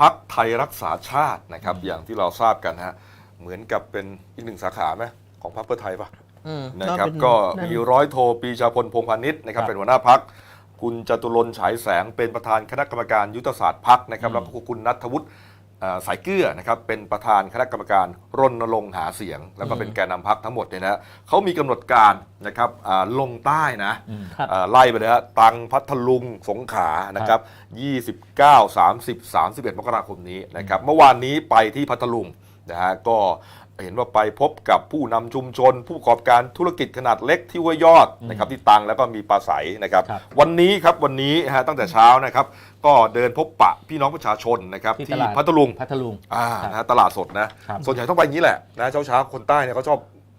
พักไทยรักษาชาตินะครับ อย่างที่เราทราบกันฮะเหมือนกับเป็นอีกหนึ่งสาขาไหมของพรรคเพื่อไทยปะอืมนะครับเป็นก็นั่นมีร้อยโทปรีชาพลพงษ์พาณิชย์นะครับครับ เป็นหัวหน้าพักคุณจตุรนต์ฉายแสงเป็นประธานคณะกรรมการยุทธศาสตร์พักนะครับอืมแล้วก็คุณนัทวุฒิเอ่อ สายเกลือนะครับเป็นประธานคณะกรรมการรณรงค์หาเสียง แล้วก็เป็นแกนนำพักทั้งหมดเนี่ยนะเขามีกำหนดการนะครับอ่าลงใต้นะอืมครับอ่าไล่ไปเลยฮะตรังพัทลุงสงขลานะครับ29 30 31 มกราคมนี้นะครับเมื่อวานนี้ไปที่พัทลุง นะฮะก็เห็นว่าไปพบกับผู้นำชุมชน ผู้ประกอบการธุรกิจขนาดเล็กที่ห้วยยอดนะครับที่ตังแล้วก็มีปลาใสนะครับครับวันนี้ครับวันนี้ฮะตั้งแต่เช้านะครับ ก็เดินพบปะพี่น้องประชาชนนะครับที่ที่ตลาดพัทลุงพัทลุงอ่าครับนะฮะตลาดสดนะครับส่วนใหญ่ต้องไปอย่างนี้แหละนะเช้าเช้าๆคนใต้เนี่ยเขาชอบ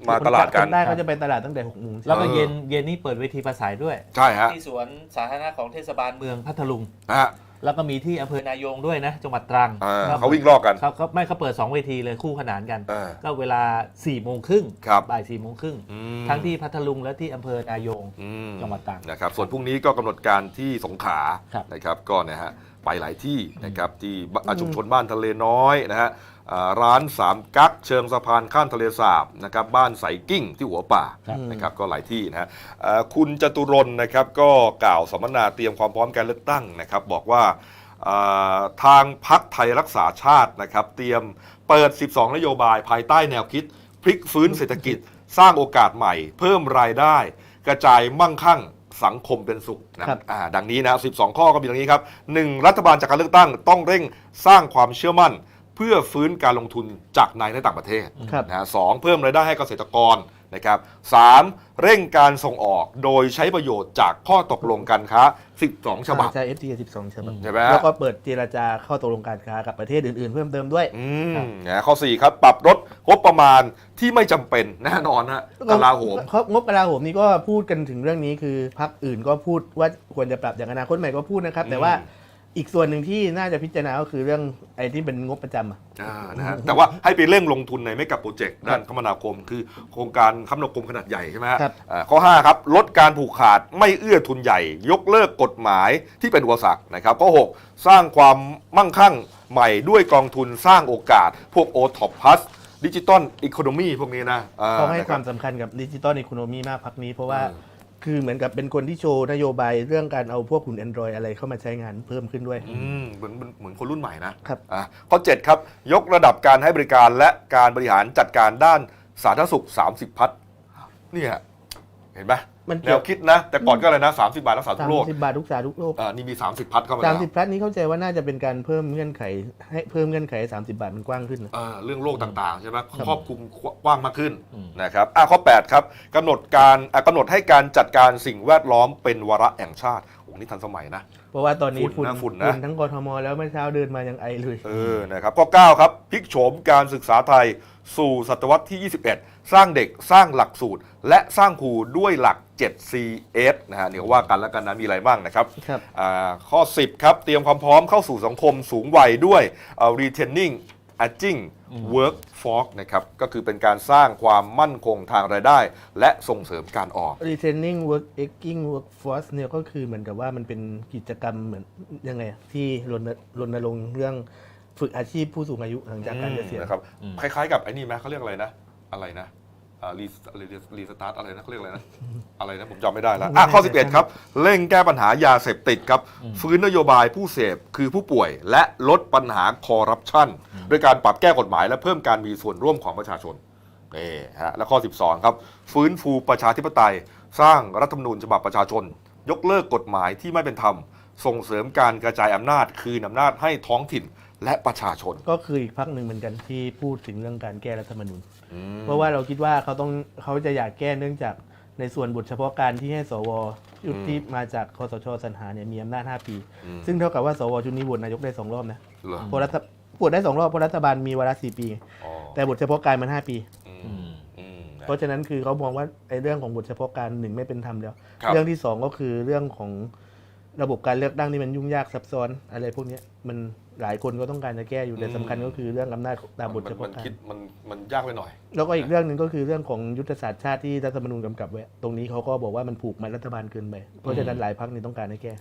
มาตลาดกันคได้เขาจะไปตลาดตั้งแต่หกโมงแล้วก็เออเย็นเย็นนี้เปิดเวทีประสัยด้วย ใช่ฮะที่สวนสาธารณะของเทศบาลเมืองพัทลุงนะฮะ แล้วก็มีที่อำเภอนายงด้วยนะ จังหวัดตรังอ่าครับเขาวิ่งลอกกันเขาเขาไม่เขาเปิด 2 เวทีเลยคู่ขนานกัน อ่าก็เวลา4ี่โมงครึ่งครับ บ่ายสี่โมงครึ่งอืมทั้งที่พัทลุงและที่อำเภอนายง อืมจังหวัดตรังนะครับส่วนพรุ่งนี้ก็กำหนดการที่สงขลาครับ นะครับก็เนี่ยฮะ ไปหลายที่นะครับที่บอ่าชุมชนบ้านทะเลน้อยนะฮะอ่าร้านสามกักเชิงสะพานข้ามทะเลสาบนะครับบ้านใสกิ้งที่หัวป่าครับนะครับก็หลายที่นะฮะอ่าคุณจตุรนต์นะครับก็กล่าวสัมมนาเตรียมความพร้อมการเลือกตั้งนะครับบอกว่าอ่าทางพักไทยรักษาชาตินะครับเตรียมเปิด 12 นโยบายภายใต้แนวคิด พลิกฟื้นเศรษฐกิจ สร้างโอกาสใหม่ เพิ่มรายได้ กระจายมั่งคั่ง สังคมเป็นสุขนะครับอ่าดังนี้นะ12 ข้อก็มีดังนี้ครับ 1. รัฐบาลจากการเลือกตั้งต้องเร่งสร้างความเชื่อมั่น เพื่อฟื้นการลงทุนจากในและต่างประเทศครับ นะฮะสองเพิ่มรายได้ให้เกษตรกรนะครับสามเร่งการส่งออกโดยใช้ประโยชน์จากข้อตกลงการค้า 12 ฉบับ ใช่ FTA 12ฉบับใช่ไหมฮะ แล้วก็เปิดเจรจาเข้าตกลงการค้ากับประเทศอื่นๆ เพิ่มเติมด้วย อืมนะข้อ 4 ครับปรับลดงบประมาณที่ไม่จำเป็นแน่นอนฮะกลาโหมเขางบกลาโหมนี่ก็พูดกันถึงเรื่องนี้คือพรรคอื่นก็พูดว่าควรจะปรับอย่างอนาคตใหม่ก็พูดนะครับ แต่ว่า อีกส่วนหนึ่งที่น่าจะพิจารณาก็คือเรื่องไอ้ที่เป็นงบประจำอะ อ่านะฮะแต่ว่าให้ไปเร่งลงทุนในไม่กับโปรเจกต์ด้านคมนาคม คือโครงการคมนาคมขนาดใหญ่ใช่ไหมฮะครับ อ่าข้อ 5 ครับ ลดการผูกขาดไม่เอื้อทุนใหญ่ ยกเลิกกฎหมายที่เป็นอุปสรรคนะครับข้อ 6 สร้างความมั่งคั่งใหม่ด้วยกองทุนสร้างโอกาส พวก o t o p Plus ดิจิตอลอีโคโนมีพวกนี้นะอ่เขาให้นะครัวาบมสำคัญกับดิจิตอลอีโคโนมีมากพักนี้ เพราะว่าเออ คือเหมือนกับเป็นคนที่โชว์นโยบายเรื่องการเอาพวกหุ่น Android อะไรเข้ามาใช้งานเพิ่มขึ้นด้วย อืมเหมือนเหมือนเหมือนคนรุ่นใหม่นะครับ อะข้อ 7 ครับ ยกระดับการให้บริการและการบริหารจัดการด้านสาธารณสุข 30 พัฒเนี่ยเห็นไหม มันแนเกี่ยววคิดนะ แต่ก่อนก็อะไรนะ30 บาทรักษาทุสากมโรคสิบบาททุกสาทุกโลกอ่านี่มี 30 พัฒเข้ามาสามแล้วสิบพลัสนี้เข้าใจว่าน่าจะเป็นการเพิ่มเงื่อนไข ให้เพิ่มเงื่อนไขสามสิบาทมันกว้างขึ้นนะเอ่อเรื่องโรคต่างๆ ใช่ไหมครอบคลุมกว้างมากขึ้นอืมนะครับอะข้อ 8 ครับกำหนดการอะกำหนดให้การจัดการสิ่งแวดล้อมเป็นวาระแห่งชาติโอ้นี่ทันสมัยนะ เพราะว่าตอนนี้ฝุ่ฝุ่นนนะฝุ่นนะ ทั้งกทมแล้วเมื่อเช้าเดินมายังไอเลย เออ นะครับข้อ9ครับพลิกโฉมการศึกษาไทยสู่ศตวรรษที่ 21 สร้างเด็กสร้างหลักสูตร และสร้างครูด้วยหลัก 7CS นะฮะเดี๋ยวว่ากันแล้วกันนะมีอะไรบ้างนะครับครับอ่าข้อ 10 ครับ เตรียมความพร้อมเข้าสู่สังคมสูงวัยด้วยเอ่ อ retaining aging workforce นะครับก็คือเป็นการสร้างความมั่นคงทางรายได้ และส่งเสริมการออม retraining work aging workforce เนี่ยก็คือเหมือนกับว่ามันเป็นกิจกรรมเหมือนยังไงอะที่รณรณรงค์เรื่องฝึกอาชีพผู้สูงอายุหลังจากการเกษียณ นะครับอืมคล้ายๆกับไอ้นี่ไหมเขาเรียกอะไรนะ อะไรนะ รีรีสตาร์ทอะไรนะเขาเรียกอะไรนะ อะไรนะ ผมจำไม่ได้แล้วอะข้อ 11 ครับ เร่งแก้ปัญหายาเสพติดครับ ฟื้นนโยบายผู้เสพคือผู้ป่วย และลดปัญหาคอร์รัปชันด้วยการปรับแก้กฎหมายและเพิ่มการมีส่วนร่วมของประชาชนนี่ฮะและข้อ 12 ครับ ฟื้นฟูประชาธิปไตย สร้างรัฐธรรมนูญฉบับประชาชน ยกเลิกกฎหมายที่ไม่เป็นธรรม ส่งเสริมการกระจายอำนาจ คืนอำนาจให้ท้องถิ่นและประชาชน ก็คืออีกพักหนึ่งเหมือนกันที่พูดถึงเรื่องการแก้รัฐธรรมนูญอืม เพราะว่าเราคิดว่าเขาต้องเขาจะอยากแก้เนื่องจากในส่วนบทเฉพาะการที่ให้สวยุดที่มาจากคอสชสรรหาเนี่ยมีอำนาจ 5 ปีอืมซึ่งเท่ากับว่าสวชุดนี้โหวตนายกได้ 2 รอบนะเหรอเพราะรัฐโหวตได้ 2 รอบเพราะรัฐบาลมีวาระ4ปีอ๋อแต่บทเฉพาะการมัน 5 ปีอือืมมอืมนะเพราะฉะนั้นคือเขามองว่าไอ้เรื่องของบทเฉพาะการหนึ่งไม่เป็นธรรมแล้วครับเรื่องที่สองก็คือเรื่องของระบบการเลือกตั้งที่มันยุ่งยากซับซ้อนอะไรพวกเนี้ยมัน หลายคนก็ต้องการจะแก้อยู่แต่สำคัญก็คือเรื่องอำนาจตามบทมัเฉนพาะมันการคิดมันมันยากไปหน่อย แล้วก็อีกเรื่องหนึ่งก็คือเรื่องของยุทธศาสตร์ชาติที่รัฐธรรมนูญกำกับไว้ตรงนี้เขาก็บอกว่ามันผูกมัดรัฐบาลเกินไปเพราะฉะนั้นหลายพักนี่ต้องการให้แก้